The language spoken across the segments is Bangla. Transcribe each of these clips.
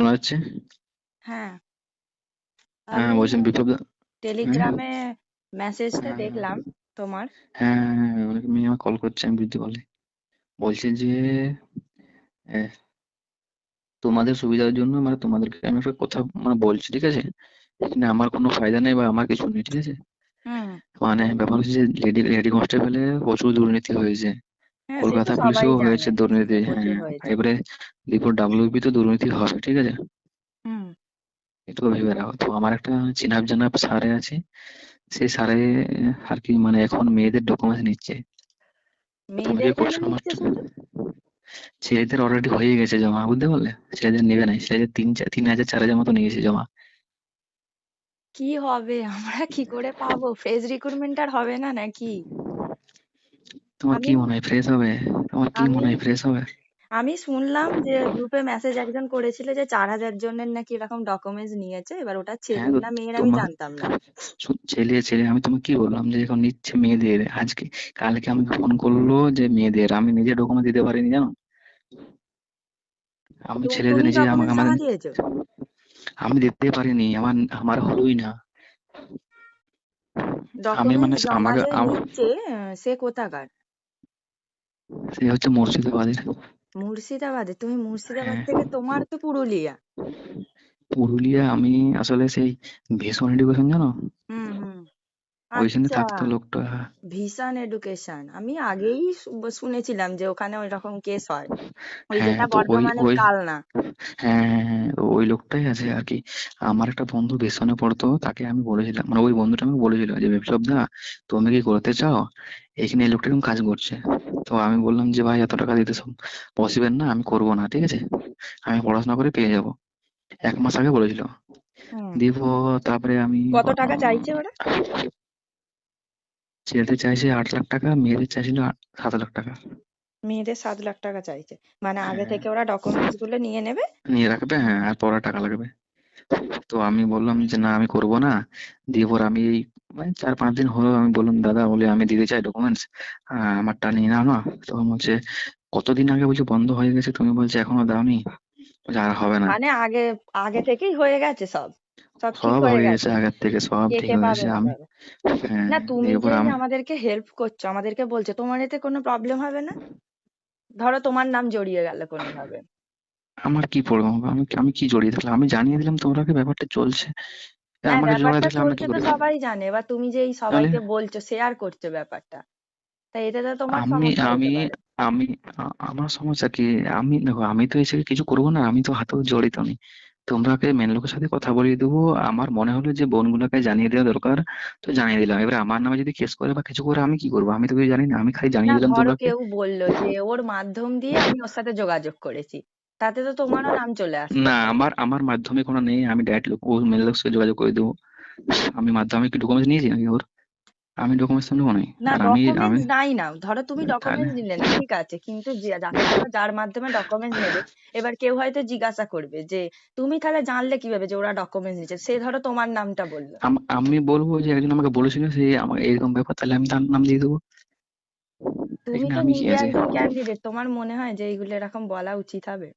শোনা যাচ্ছে? হ্যাঁ। হ্যাঁ বলছেন বিপ্লব টেলিগ্রামে মেসেজটা হ্যাঁ দেখলাম তোমার। হ্যাঁ হ্যাঁ হ্যাঁ, অনেক মেয়ে আমার কল করছে আমি বৃদ্ধি বলে। বলছে যে তোমাদের সুবিধার জন্য মানে তোমাদেরকে আমি একটা কথা মানে বলছি ঠিক আছে? এখানে আমার কোনো ফায়দা নেই বা আমার কিছু নেই ঠিক আছে? মানে ব্যাপার হচ্ছে যে লেডি লেডি কনস্টেবলে প্রচুর দুর্নীতি হয়েছে। হ্যাঁ কলকাতা সবাই পুলিশেও হয়েছে দুর্নীতি হ্যাঁ এবারে এরপর ডাব্লিউপি তো দুর্নীতি হবে ঠিক আছে? হুম। এটুকু ভেবে রাখো। তো আমার একটা চিনাব জানাব স্যারে আছে সেই স্যারে আর কি মানে এখন মেয়েদের ডকুমেন্টস নিচ্ছে। তুমি কেন করছ আমার ছেলেদের অলরেডি হয়ে গেছে জমা বুঝতে পারলে? ছেলেদের নেবে না ছেলেদের তিন চা- তিন হাজার চার হাজার মতো নিয়েছে জমা। কি হবে? আমরা কি করে পাবো? ফ্রেশ রিক্রুটমেন্ট আর হবে না নাকি? তোমার কি মনে হয় ফ্রেশ হবে? তোমার কি মনে হয় ফ্রেশ হবে? আমি শুনলাম যে গ্রুপে মেসেজ একজন করেছিল যে চার হাজার জনের নাকি এরকম ডকুমেন্টস নিয়েছে। এবার ওটা হ্যাঁ ছেলে না মেয়ের আমি জানতাম না। ছেলে ছেলে আমি তোমাকে কি বললাম যে এখন নিচ্ছে মেয়েদের? আজকে কালকে আমি ফোন করল যে মেয়েদের আমি নিজে ডকুমেন্ট দিতে পারিনি জানো? আমি ছেলেদের নিজে আমাকে দিয়েছ? আমি দিতে পারিনি আমার আমার হলোই না। আমি মানে আমাকে সে কোথাকার? সে হচ্ছে মুর্শিদাবাদের। মুর্শিদাবাদে তুমি মুর্শিদাবাদ হ্যাঁ। থেকে তোমার তো পুরুলিয়া। পুরুলিয়া আমি আসলে সেই ভীষণ এডুকেশন জানো? হুম হুম। ওইখানে আচ্ছা। থাকতো লোকটা ভিশন এডুকেশন আমি আগেই শু- শুনেছিলাম যে ওখানে ওই রকম কেস হয়। ওই হ্যাঁ যেটা তো ওই বর্ধমানের ওই কালনা হ্যাঁ হ্যাঁ হ্যাঁ, ওই লোকটাই আছে আর কি। আমার একটা বন্ধু ভীষণে পড়তো তাকে আমি বলেছিলাম মানে ওই বন্ধুটা আমাকে বলেছিল যে বিপ্লব দা তুমি কি করতে চাও? এখানে এই লোকটা এরকম কাজ করছে। তো আমি বললাম যে ভাই এত টাকা দিতে সব পসিবল না আমি করব না ঠিক আছে? আমি পড়াশোনা করে পেয়ে যাব। এক মাস আগে বলেছিল। হুম। দিব তারপরে আমি কত টাকা চাইছে ওরা? ছেলেদের চাইছে আট লাখ টাকা মেয়েদের চাইছিল সাত লাখ টাকা। মেয়েদের সাত লাখ টাকা চাইছে। মানে আগে হ্যাঁ। থেকে ওরা ডকুমেন্টসগুলো নিয়ে নেবে। নিয়ে রাখবে হ্যাঁ আর পরে টাকা লাগবে। তো আমি বললাম যে না আমি করব না। দিয়ে পর আমি এই মানে চার পাঁচ দিন হলো আমি বললাম দাদা বলে আমি দিতে চাই ডকুমেন্টস আমারটা নিয়ে নাও না। তখন বলছে কতদিন আগে বলছে বন্ধ হয়ে গেছে? তুমি বলছে এখনও দাওনি। বলছে আর হবে না। মানে আগে আগে থেকেই হয়ে গেছে সব? সব হয়ে হয়ে আগের থেকে সব ঠিক কে হয়ে আমি হ্যাঁ না তুমি যে আমাদেরকে হেল্প করছ আমাদেরকে বলছো তোমার এতে কোনো প্রবলেম হবে না? ধরো তোমার নাম জড়িয়ে গেল কোনোভাবে। আমার কি প্রবলেম হবে? আমি আমি কি জড়িয়ে থাকলাম? আমি জানিয়ে দিলাম তোমরাকে ব্যাপারটা চলছে। হ্যাঁ আমাকে ব্যাপারটা থাকলে আমি কি সবাই জানে এবার তুমি যে এই সবাইকে বলছো শেয়ার করছ ব্যাপারটা তাই এতে তো তোমার আমি আমি আমি আমার সমস্যা কি? আমি দেখো আমি তো এসে কিছু করব না আমি তো হাতেও জড়িত নেই। তোমরাকে মেন লোকের সাথে কথা বলিয়ে দেবো। আমার মনে হলো যে বোন বোনগুলোকে জানিয়ে দেওয়া দরকার। তো জানিয়ে দিলাম। এবার আমার নামে যদি কেস করে বা কিছু করে আমি কি করব? আমি তো কিছু জানি না। আমি খালি জানিয়ে দিলাম ধরো তোমরাকে কেউ বলল যে ওর মাধ্যম দিয়ে আমি ওর সাথে যোগাযোগ করেছি। তাতে তো তোমারও নাম চলে আসতে না আমার আমার মাধ্যমে কোনো নেই। আমি ডাইরেক্ট লোক ও মেন লোকের সাথে যোগাযোগ করে দেবো। আমি মাধ্যমে কি ডকুমেন্টস নিয়েছি নাকি ওর? আমি ডকুমেন্টস নেব নাই। না আর আমি আমি ডকুমেন্টস নাই না। ধরো তুমি ডকুমেন্টস নিলে না ঠিক আছে কিন্তু যে- যাকে যার মাধ্যমে ডকুমেন্টস নেবে এবার কেউ হয়তো জিজ্ঞাসা করবে যে তুমি তাহলে জানলে কীভাবে যে ওরা ডকুমেন্টস নিচ্ছে সে ধরো তোমার নামটা বলল। আম- আমি বলব যে একজন আমাকে বলেছিল যে আমার এরকম ব্যাপার তাহলে আমি তার নাম দিয়ে দেবো। তুমি এখানে তো আমি কি নিজে আছে? একজন ক্যান্ডিডেট তোমার মনে হয় যে এইগুলো এরকম বলা উচিত হবে?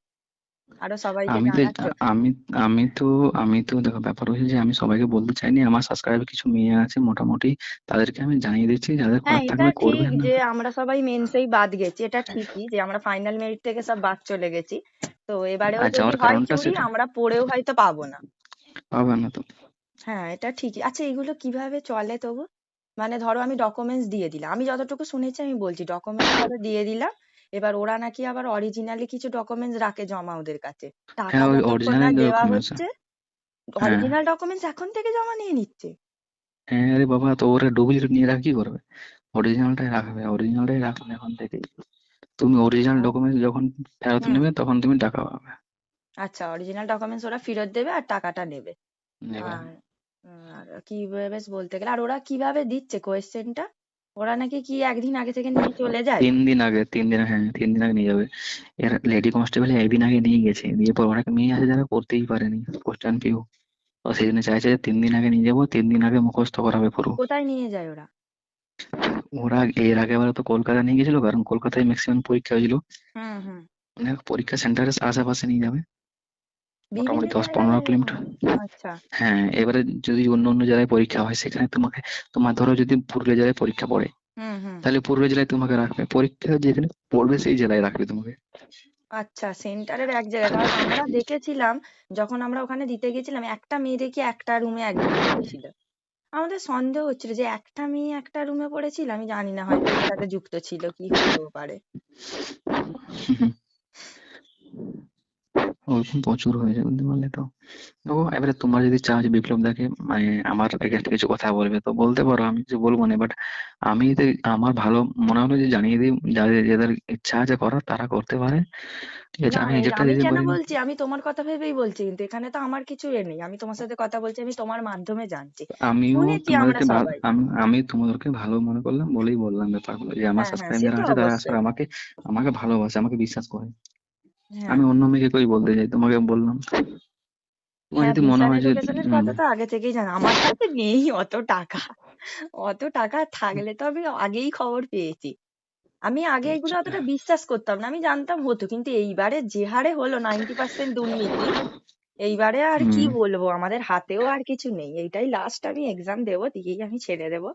আরও সবাইকে আমি তো আমি আমি তো আমি তো দেখো ব্যাপার হচ্ছে যে আমি সবাইকে বলতে চাইনি আমার সাবস্ক্রাইবার কিছু মেয়ে আছে মোটামুটি তাদেরকে আমি জানিয়ে দিচ্ছি যাদের হ্যাঁ করার থাকবে ঠিক করবে না। যে আমরা সবাই মেন্সেই বাদ গেছি এটা ঠিকই যে আমরা ফাইনাল মেরিট থেকে সব বাদ চলে গেছি। তো এবারেও যদি যাওয়ার হয় চুরি আমরা পড়েও হয়তো পাবো না। পাবে না তো। হ্যাঁ এটা ঠিকই। আচ্ছা এগুলো কীভাবে চলে তবু? মানে ধরো আমি ডকুমেন্টস দিয়ে দিলাম। আমি যতটুকু শুনেছি আমি বলছি ডকুমেন্টস ধরো দিয়ে দিলাম এবার ওরা নাকি আবার অরিজিনালি কিছু ডকুমেন্টস রাখে জমা ওদের কাছে। টাকা হ্যাঁ ওই দেওয়া ডকুমেন্টস হচ্ছে হ্যাঁ। অরিজিনাল ডকুমেন্টস এখন থেকে জমা নিয়ে নিচ্ছে। হ্যাঁ আরে বাবা তো ওরা ডুপ্লিকেট নিয়ে রাখ কি করবে? অরিজিনালটাই রাখবে অরিজিনালটাই রাখবে এখন থেকে তুমি অরিজিনাল আ- ডকুমেন্টস যখন ফেরত নেবে তখন তুমি টাকা পাবে। আচ্ছা অরিজিনাল ডকুমেন্টস ওরা ফেরত দেবে আর টাকাটা নেবে। নেবে। আর আর কীভাবে বেশ বলতে গেলে আর ওরা কীভাবে দিচ্ছে কোয়েশ্চেনটা ওরা নাকি কি একদিন আগে থেকে নিয়ে চলে যায়? তিন দিন আগে তিন দিন হ্যাঁ তিন দিন আগে নিয়ে যাবে। এর লেডি কনস্টেবল একদিন আগে নিয়ে গেছে। দিয়ে পর অনেক মেয়ে আছে যারা করতেই পারেনি কোশ্চেন পিউ তো সেই জন্য চাইছে যে তিন দিন আগে নিয়ে যাব তিন দিন আগে মুখস্থ করাবে পুরো। কোথায় নিয়ে যায় ওরা? ওরা এর আগেবার তো কলকাতা নিয়ে গেছিল কারণ কলকাতায় ম্যাক্সিমাম পরীক্ষা হয়েছিল। হুম হুম। পরীক্ষা সেন্টারের আশেপাশে নিয়ে যাবে। মোটামুটি দশ পনেরো কিলোমিটার। আচ্ছা। হ্যাঁ এবারে যদি অন্য অন্য জায়গায় পরীক্ষা হয় সেখানে তোমাকে তোমার ধরো যদি পুরুলিয়া জেলায় পরীক্ষা পড়ে হুম হুম। তাহলে পুরুলিয়া জেলায় তোমাকে রাখবে। পরীক্ষা যেখানে পড়বে সেই জেলায় রাখবে তোমাকে। আচ্ছা সেন্টারের এক জায়গায়। কারণ আমরা দেখেছিলাম যখন আমরা ওখানে দিতে গেছিলাম একটা মেয়ে দেখি একটা রুমে একজন পড়েছিল আমাদের সন্দেহ হচ্ছিল যে একটা মেয়ে একটা রুমে পড়েছিল? আমি জানি না হয়তো সাথে যুক্ত ছিল কি হতেও পারে। ওরকম প্রচুর হয়েছে বুঝতে পারলে তো। ও এবারে তোমার যদি চাও যে বিপ্লব দাকে মানে আমার এগেনস্টে কিছু কথা বলবে তো বলতে পারো আমি কিছু বলব না বাট আমি তো আমার ভালো মনে হলো যে জানিয়ে দিই যাদের যাদের ইচ্ছা আছে করার তারা করতে পারে। ঠিক আছে আমি নিজেরটা দিতে পারি বলছি? আমি তোমার কথা ভেবেই বলছি কিন্তু এখানে তো আমার কিছু এ নেই। আমি তোমার সাথে কথা বলছি আমি তোমার মাধ্যমে জানছি। আমিও তোমাদেরকে আমি আমি তোমাদেরকে ভালো মনে করলাম বলেই বললাম ব্যাপারগুলো যে আমার হ্যাঁ হ্যাঁ সাবস্ক্রাইব সে যারা তো আছে তারা আসলে আমাকে আমাকে ভালোবাসে আমাকে বিশ্বাস করে। হ্যাঁ আমি অন্য মেয়েকে কই বলতে চাই তোমাকে বললাম। তোমার হ্যাঁ যদি মনে হয় যে কথা তো আগে থেকেই জানো। আমার কাছে নেই অত টাকা। অত টাকা থাকলে তো আমি আগেই খবর পেয়েছি। আমি আগে এগুলো অতটা বিশ্বাস করতাম না। আমি জানতাম হতো কিন্তু এইবারে যে হারে হলো নাইনটি পার্সেন্ট দুর্নীতি এইবারে আর কি বলব? আমাদের হাতেও আর কিছু নেই। এইটাই লাস্ট আমি এক্সাম দেবো দিয়েই আমি ছেড়ে দেবো।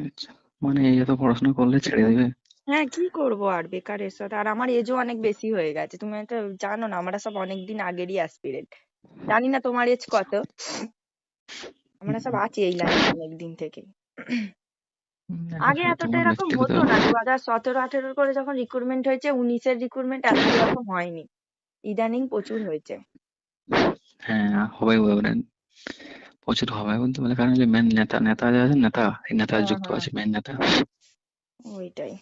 আচ্ছা। মানে এই এত পড়াশোনা করলে ছেড়ে দিবে? হ্যাঁ কি করব আর? বেকারের সাথে। আর আমার এজও অনেক বেশি হয়ে গেছে। তুমি তো জানো না আমরা সব অনেকদিন আগেরই অ্যাসপিরেন্ট জানি না তোমার এজ কত। আমরা সব আছি এই লাইনে অনেকদিন থেকে। আগে এতটা তোমার এরকম ব্যক্তিগত হতো না। দু হাজার সতেরো আঠেরো করে যখন রিক্রুটমেন্ট হয়েছে উনিশের রিক্রুটমেন্ট এত এরকম হয়নি। ইদানিং প্রচুর হয়েছে। হ্যাঁ হবে এবারে প্রচুর হবে বলতে পারলে কারণ যে মেন নেতা নেতা যে আছে নেতা। এই নেতা হ্যাঁ যুক্ত হ্যাঁ। আছে মেন নেতা। ওইটাই।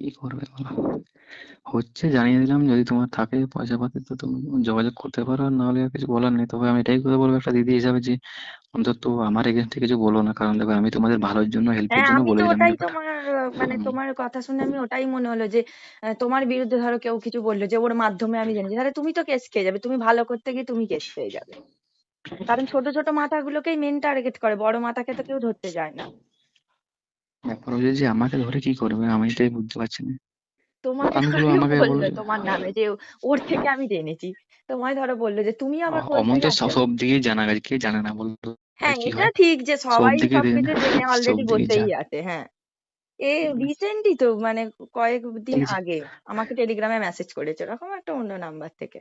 কি করবে বলো? হচ্ছে জানিয়ে দিলাম যদি তোমার থাকে পয়সা পাতি তো তুমি যোগাযোগ করতে পারো আর নাহলে আর কিছু বলার নেই। তবে আমি এটাই কথা বলব একটা দিদি হিসাবে যে অন্তত আমার এগেনস্টে কিছু বলো না। কারণ দেখো আমি তোমাদের ভালোর জন্য হেল্পের হ্যাঁ জন্য আমি তো বলেছিলাম ওটাই তোমার মানে তোমার কথা শুনে আমি ওটাই মনে হলো যে তোমার বিরুদ্ধে ধরো কেউ কিছু বলল যে ওর মাধ্যমে আমি জেনেছি তাহলে তুমি তো কেস খেয়ে যাবে। তুমি ভালো করতে গিয়ে তুমি কেস খেয়ে যাবে। কারণ ছোট ছোট মাথাগুলোকেই মেন টার্গেট করে। বড় মাথাকে তো কেউ ধরতে যায় না। ব্যাপার হচ্ছে যে আমাকে ধরে কি করবে? আমি এটাই বুঝতে পারছি না। তোমাকে আমিগুলো ধরেও আমাকে বলল বলছে তোমার নামে যে ওর থেকে আমি জেনেছি। তোমায় ধরো বলল যে তুমি আবার বলতে অমন তো সব গেছো সব দিকেই জানা গেছে। কে জানে না বলতো হ্যাঁ কি এটা হয়। ঠিক যে সব সবাই দিকে সবকিছু জেনে সব অলরেডি দিকে বসেই জানে। আছে হ্যাঁ। এ রিসেন্টলি তো মানে কয়েকদিন আগে আমাকে টেলিগ্রামে মেসেজ করেছে ওরকম একটা অন্য নাম্বার থেকে।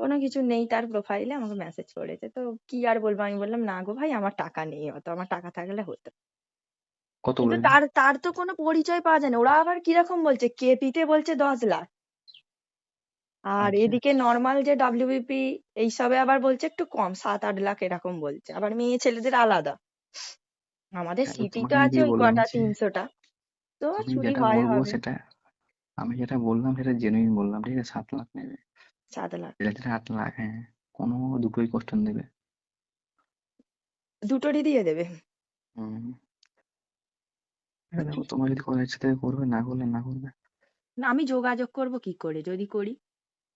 কোনো কিছু নেই তার প্রোফাইলে আমাকে মেসেজ করেছে। তো কি আর বলব? আমি বললাম না গো ভাই আমার টাকা নেই অত। আমার টাকা থাকলে হতো। কত কিন্তু তার তার তো কোনো পরিচয় পাওয়া যায় না। ওরা আবার কীরকম বলছে? কেপিতে বলছে দশ লাখ। আর আচ্ছা। এদিকে নর্মাল যে ডাব্লিউবিপি এইসবে আবার বলছে একটু কম সাত আট লাখ এরকম বলছে। আবার মেয়ে ছেলেদের আলাদা। আমাদের তো সিটি তো আমি আছে ওই কটা তিনশোটা। তো চুরি যেটা হয় হবে। সেটা আমি যেটা বললাম সেটা জেনুইন বললাম ঠিক আছে? সাত লাখ নেবে। সাত লাখ। যেটা আট লাখ হ্যাঁ। কোনো দুটোই কোশ্চেন দেবে। দুটোরই দিয়ে দেবে। হুম। এবার দেখো তোমার যদি করার ইচ্ছে থাকে করবে না করলে না করবে। না আমি যোগাযোগ করব কি করে? যদি করি।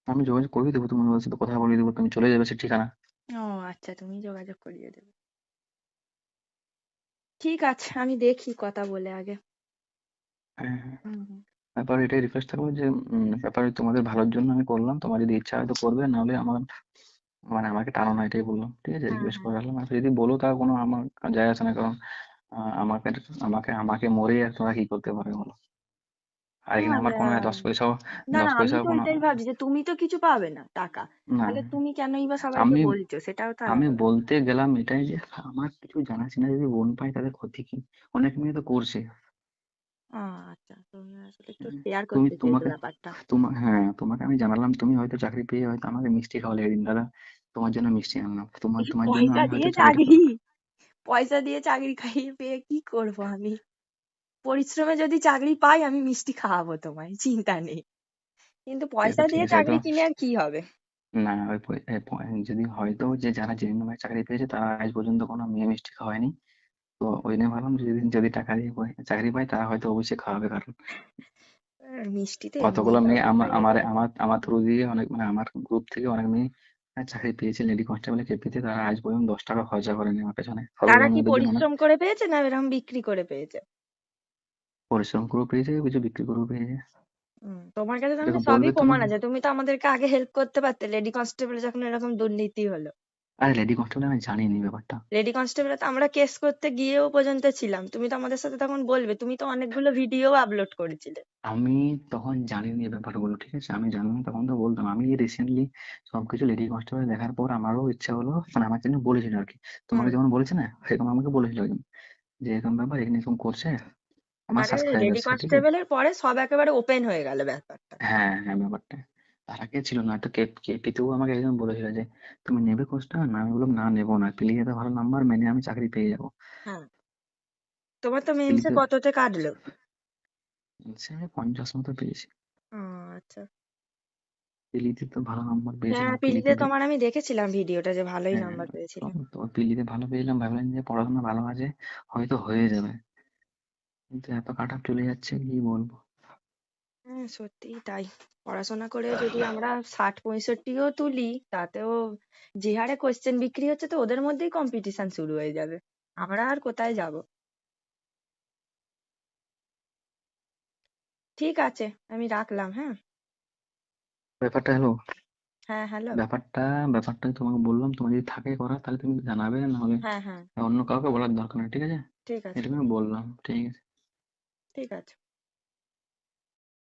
আমি যোগাযোগ করে দেবো তুমি ওর সাথে কথা বলে দেবো তুমি চলে যাবে সে ঠিকানা। ও আচ্ছা তুমি যোগাযোগ করিয়ে দেবে। ঠিক আছে আমি দেখি কথা বলে আগে। হ্যাঁ হ্যাঁ। হুম হুম। ব্যাপার এটাই রিকোয়েস্ট থাকবে যে উম, ব্যাপারে তোমাদের ভালোর জন্য আমি করলাম। তোমার যদি ইচ্ছা হয় তো করবে না হলে আমার মানে আমাকে টানো না এটাই বললাম। ঠিক আছে হ্যাঁ রিকোয়েস্ট হ্যাঁ। করে রাখলাম। আর যদি বলো তাও কোনো আমার যায় আসে না কারণ আমাকে আমাকে আমাকে মরে আর তোমরা কি করতে পারবে বলো? আর এখানে আমার কোনো দশ পয়সাও দশ পয়সাও কোনো এটাই ভাবছি যে তুমি তো কিছু পাবে না টাকা। তাহলে তুমি কেনই বা সবাইকে আমি বলছো? সেটাও তো আমি বলতে গেলাম এটাই যে আমার কিছু জানাশোনা যদি বোন পায় তাদের ক্ষতি কি? অনেক মেয়ে তো করছে। আচ্ছা তুমি আসলে একটু শেয়ার তুমি করতে তোমাকে ব্যাপারটা। তোমার হ্যাঁ তোমাকে আমি জানালাম তুমি হয়তো চাকরি পেয়ে হয়তো আমাকে মিষ্টি খাওয়ালে একদিন দাদা। তোমার জন্য মিষ্টি আনলাম। তোমার তোমার জন্য আমি হয়তো পয়সা দিয়ে চাকরি খাইয়ে পেয়ে কি করব আমি? পরিশ্রমে যদি চাকরি পাই আমি মিষ্টি খাওয়াবো তোমায় চিন্তা নেই। কিন্তু পয়সা দিয়ে চাকরি কিনে আর কি হবে? না যদি হয়তো যে যারা জেনুইন ভাবে চাকরি পেয়েছে তারা আজ পর্যন্ত কোনো মেয়ে মিষ্টি খাওয়ায়নি। তো ওই নিয়ে ভাবলাম যদি যদি টাকা দিয়ে চাকরি পায় তারা হয়তো অবশ্যই খাওয়াবে কারণ আহ, মিষ্টি তো কতগুলো মেয়ে আমার আমার আমার আমার থ্রু দিয়ে অনেক মানে আমার গ্রুপ থেকে অনেক মেয়ে চাকরি পেয়েছে লেডি কনস্টেবল কেপিতে তারা আজ পর্যন্ত দশ টাকা খরচা করেনি আমার পেছনে। তারা কি জন্য পরিশ্রম করে পেয়েছে না এরকম বিক্রি করে পেয়েছে? পরিশ্রম করে পেয়েছে কিছু বিক্রি করে পেয়েছে। তোমার কাছে তো আমি আমাদের সবই প্রমাণ আছে। তুমি তো আমাদেরকে আগে হেল্প করতে পারতে। লেডি কনস্টেবল যখন এরকম দুর্নীতি হলো। আরে লেডি কনস্টেবল আমি জানিনি ব্যাপারটা। লেডি কনস্টেবলে তো আমরা কেস করতে গিয়েও পর্যন্ত ছিলাম। তুমি তো আমাদের সাথে তখন বলবে তুমি তো অনেকগুলো ভিডিও আপলোড করেছিলে। আমি তখন জানিনি এই ব্যাপারগুলো ঠিক আছে? আমি জানিনি তখন তো বলতাম। আমি রিসেন্টলি সবকিছু লেডি কনস্টেবল দেখার পর আমারও ইচ্ছা হলো মানে আমার জন্য বলেছিল আর কি। তোমাকে যেমন বলেছে না সেরকম আমাকে বলেছিল যে এরকম ব্যাপার এখানে এরকম করছে আমার লেডি কনস্টেবলের পরে সব একেবারে ওপেন হয়ে গেল ব্যাপারটা। হ্যাঁ হ্যাঁ ব্যাপারটা। তার আগে ছিল না। তো কেপিতেও আমাকে একজন বলেছিল যে তুমি নেবে কোর্সটা? না আমি বললাম না নেব না। পিলিয়ে তো ভালো নাম্বার মেনে আমি চাকরি পেয়ে যাব। হ্যাঁ। তোমার তো মেন্সে কততে কাটলো সে আমি পঞ্চাশ মতো পেয়েছি। আচ্ছা। পিলিতে তো ভালো নাম্বার হ্যাঁ পিলিতে তোমার আমি দেখেছিলাম ভিডিওটা যে ভালোই হ্যাঁ নাম্বার তো পেয়েছিলে তো পিলিতে ভালো পেয়েছিলাম ভাবলাম যে পড়াশোনা ভালো আছে হয়তো হয়ে যাবে। কিন্তু এত কাট চলে যাচ্ছে কি বলব? হ্যাঁ সত্যিই তাই। পড়াশোনা করে যদি আমরা ষাট পঁয়ষট্টিও তুলি তাতেও যে হারে কোয়েশ্চেন বিক্রি হচ্ছে তো ওদের মধ্যেই কম্পিটিশন শুরু হয়ে যাবে। আমরা আর কোথায় যাব? ঠিক আছে আমি রাখলাম হ্যাঁ। ব্যাপারটা হলো হ্যাঁ হ্যালো ব্যাপারটা ব্যাপারটা তোমাকে বললাম তোমার যদি থাকে করা তাহলে তুমি জানাবে না নাহলে হ্যাঁ হ্যাঁ। অন্য কাউকে বলার দরকার নেই ঠিক আছে? ঠিক আছে। এটুকু আমি বললাম ঠিক আছে। ঠিক আছে।